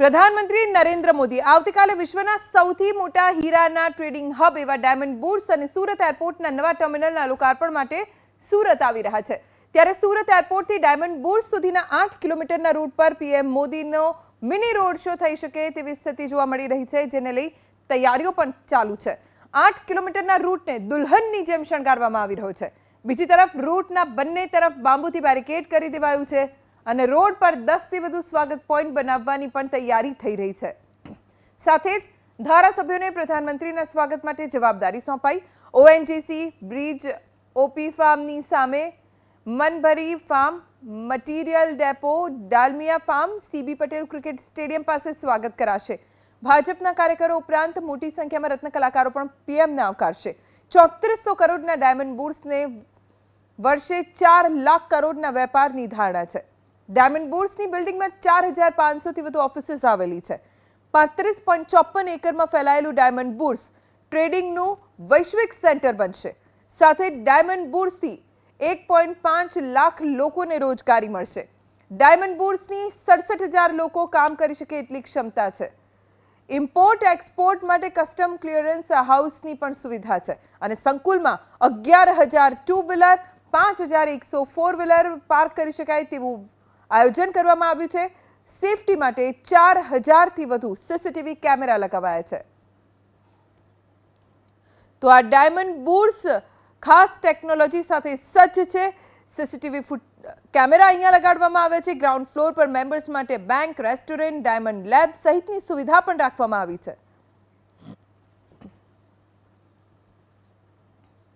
પ્રધાનમંત્રી નરેન્દ્ર મોદી આવતીકાલે વિશ્વના સૌથી મોટા હીરાના ટ્રેડિંગ હબ એવા ડાયમંડ બુર્સ અને સુરત એરપોર્ટના નવા ટર્મિનલના લોકાર્પણ માટે સુરત આવી રહ્યા છે. ત્યારે સુરત એરપોર્ટથી ડાયમંડ બુર્સ સુધીના આઠ કિલોમીટરના રૂટ પર પીએમ મોદીનો મિની રોડ શો થઈ શકે તેવી સ્થિતિ જોવા મળી રહી છે, જેને લઈ તૈયારીઓ પણ ચાલુ છે. આઠ કિલોમીટરના રૂટને દુલ્હનની જેમ શણગારવામાં આવી રહ્યો છે. બીજી તરફ રૂટના બંને તરફ બાંબુથી બેરિકેડ કરી દેવાયું છે. અને રોડ પર દસથી વધુ સ્વાગત પોઈન્ટ બનાવવાની પણ તૈયારી થઈ રહી છે. સાથે જ ધારાસભ્યોને પ્રધાનમંત્રીના સ્વાગત માટે જવાબદારી સોંપાઈ. ઓએનજીસી બ્રિજ ઓપી ફાર્મની સામે Manbhari farm, material depot, Dalmia farm CB Patel cricket stadium પાસે સ્વાગત કરાશે. ભાજપના કાર્યકરો ઉપરાંત મોટી સંખ્યામાં રત્ન કલાકારો પણ પીએમને આવકારશે. ચોત્રીસો કરોડના ડાયમંડ બુટ્સને વર્ષે ચાર લાખ કરોડના વેપારની ધારણા છે. ડાયમંડ બોર્ડ્સની બિલ્ડિંગમાં ચાર હજાર પાંચસોથી વધુ ઓફિસીસ આવેલી છે. પાંત્રીસ પોઈન્ટ ચોપન એકરમાં ફેલાયેલું ડાયમંડ બોર્ડ્સ ટ્રેડિંગનું વૈશ્વિક સેન્ટર બનશે. સાથે ડાયમંડ બુર્સથી એક પોઈન્ટ પાંચ લાખ લોકોને રોજગારી મળશે. ડાયમંડ બોર્ડ્સની સડસઠ હજાર લોકો કામ કરી શકે એટલી ક્ષમતા છે. ઇમ્પોર્ટ એક્સપોર્ટ માટે કસ્ટમ ક્લિયરન્સ હાઉસની પણ સુવિધા છે. અને સંકુલમાં અગિયાર હજાર ટુ વ્હીલર પાંચ હજાર એકસો ફોર વ્હીલર પાર્ક કરી શકાય તેવું આયોજન કરવામાં આવ્યું છે. સેફટી માટે ચાર હજારથી વધુ સીસીટીવી કેમેરા લગાવાયા છે. તો આ ડાયમંડ બુર્સ ખાસ ટેકનોલોજી સાથે સજ્જ છે. સીસીટીવી ફૂટ, કેમેરા અહીંયા લગાડવામાં આવે છે. ગ્રાઉન્ડ ફ્લોર પર મેમ્બર્સ માટે બેંક, રેસ્ટોરન્ટ, ડાયમંડ લેબ સહિતની સુવિધા પણ રાખવામાં આવી છે.